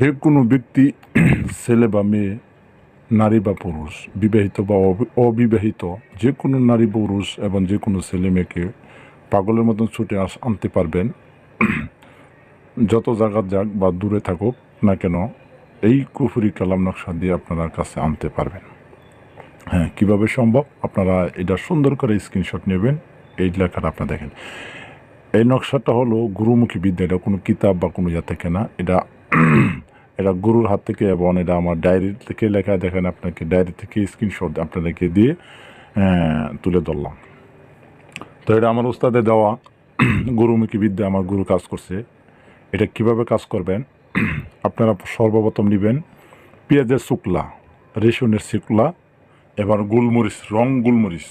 যে কোনো ব্যক্তি ছেলে বা মেয়ে, নারী বা পুরুষ, বিবাহিত বা অবি- অবিবাহিত, যে কোনো নারী, পুরুষ এবং যে কোনো ছেলে মেয়েকে পাগলের মতন ছুটে আস, আনতে পারবেন। যত জায়গা যাক বা দূরে থাকুক না কেন, এই কুফুরি কালাম নকশা দিয়ে আপনারা কাছে আনতে পারবেন। হ্যাঁ কীভাবে সম্ভব? আপনারা এটা সুন্দর করে স্ক্রিনশট নেবেন, এই লেখাটা আপনারা দেখেন। এই নকশাটা হলো গুরুমুখী বিদ্যা, এটা কোনো কিতাব বা কোনো ইয়া থেকে না, এটা এটা গুরুর হাত থেকে এবং এটা আমার ডায়েরি থেকে লেখা, দেখেন আপনাকে ডায়েরি থেকে স্ক্রিনশট আপনাদেরকে দিয়ে তুলে ধরলাম। তো এটা আমার উস্তাদে দেওয়া, গুরুমুখী বিদ্যা আমার গুরু কাজ করছে। এটা কীভাবে কাজ করবেন? আপনারা সর্বপ্রথম নেবেন পেঁয়াজের শুকলা, রেশনের শুকলা, এবার গুলমরিচ, রং গুলমরিচ।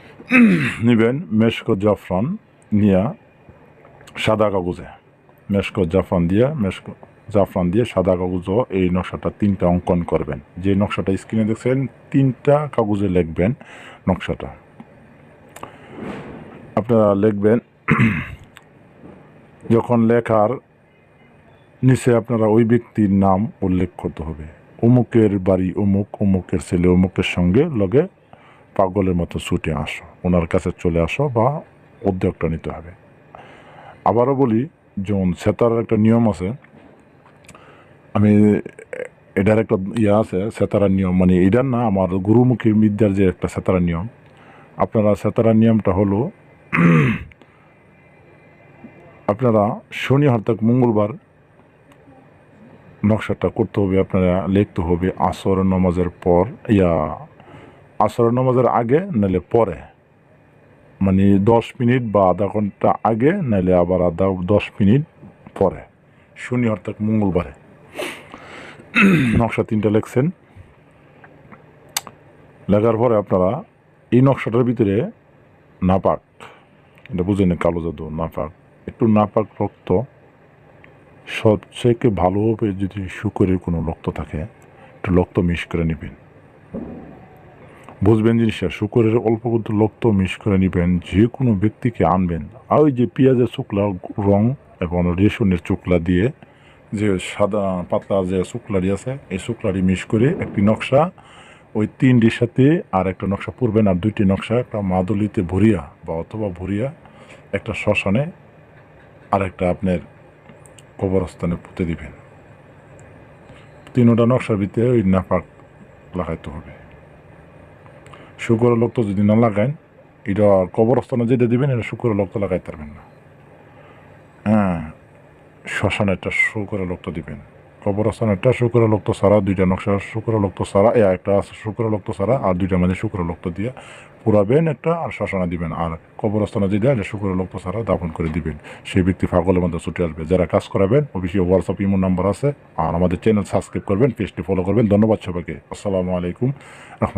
নেবেন মেশকো জাফরান নিয়া সাদা কাগজে। মেশকো জাফরান দিয়ে মেশকো জাফরান দিয়ে সাদা কাগজ এই নকশাটা তিনটা অঙ্কন করবেন। যে নকশাটা স্ক্রিনে দেখছেন, তিনটা কাগজে লিখবেন নকশাটা। আপনারা লিখবেন, যখন লেখার নিচে আপনারা ওই ব্যক্তির নাম উল্লেখ করতে হবে। অমুকের বাড়ি অমুক, অমুকের ছেলে অমুকের সঙ্গে লগে পাগলের মতো ছুটে আসো, ওনার কাছে চলে আসো বা উদ্যোগটা নিতে হবে। আবারও বলি যেমন সেতার একটা নিয়ম আছে আমি এটার একটা ইয়ে আছে, সেতারার নিয়ম। মানে এটার না, আমার গুরুমুখী বিদ্যার যে একটা সেতারার নিয়ম। আপনারা সেতারার নিয়মটা হলো, আপনারা শনি, হর্তাক, মঙ্গলবার নকশাটা করতে হবে, আপনারা লিখতে হবে আসর নমাজের পর, ইয়া, আসর নমাজের আগে, নাহলে পরে। মানে দশ মিনিট বা আধা ঘণ্টা আগে, নাহলে আবার আধা দশ মিনিট পরে। শনি অর্থাৎ মঙ্গলবারে। নকশা তিনটা লেখছেন। লেখার পরে আপনারা এই নকশাটার ভিতরে নাপাক। এটা বুঝেন কালো জাদু, নাপাক। একটু নাপাক রক্ত। সবচেয়ে ভালোভাবে যদি শুকরের কোনো রক্ত থাকে, একটু রক্ত মিশ করে নেবেন। বুঝবেন জিনিসটা, শুকরের অল্প কিন্তু রক্ত মিশ করে নেবেন, যে কোনো ব্যক্তিকে আনবেন। আর ওই যে পেঁয়াজের শুকলা রং এবং রেশনের চুকলা দিয়ে যে সাদা পাতলা যে শুক্লারি আছে, এই শুক্লারি মিশ করে একটি নকশা, ওই তিনটির সাথে আর একটা নকশা পূর্বেন আর দুইটি নকশা, একটা মাদুলিতে ভরিয়া বা অথবা ভরিয়া, একটা শ্মশানে আর একটা আপনার কবরস্থানে পুঁতে দিবেন। তিনোটা নকশার ভিতরে ওই নাপাক লাগাইতে হবে। শুকরের লোক তো যদি না লাগাইন এটা কবরস্থানে যেটা দিবেন, এটা শুকরের লোক তো লাগাইতে পারবেন না। শ্মশানে একটা শুকরের লোক তো দিবেন। কবরস্থানে একটা শুকরের লোক তো সারা দুইটা নকশা শুকরের লোক তো সারা এ একটা আছে শুকরের লোক তো সারা আর দুইটা মাঝে শুকরের লোক তো দিয়া পুরাবেন একটা আর শ্মশানে দিবেন। আর কবরস্থানে যেটা এটা শুকরের লোক তো সারা দাফন করে দিবেন। সেই ব্যক্তি ফাগলের মধ্যে ছুটে আসবে। যারা কাজ করাবেন অফিসিয়াল হোয়াটসঅ্যাপ ইমো নাম্বার আছে। আর আমাদের চ্যানেল সাবস্ক্রাইব করবেন পেজটি ফলো করবেন। ধন্যবাদ সবাইকে। আসসালামু আলাইকুম।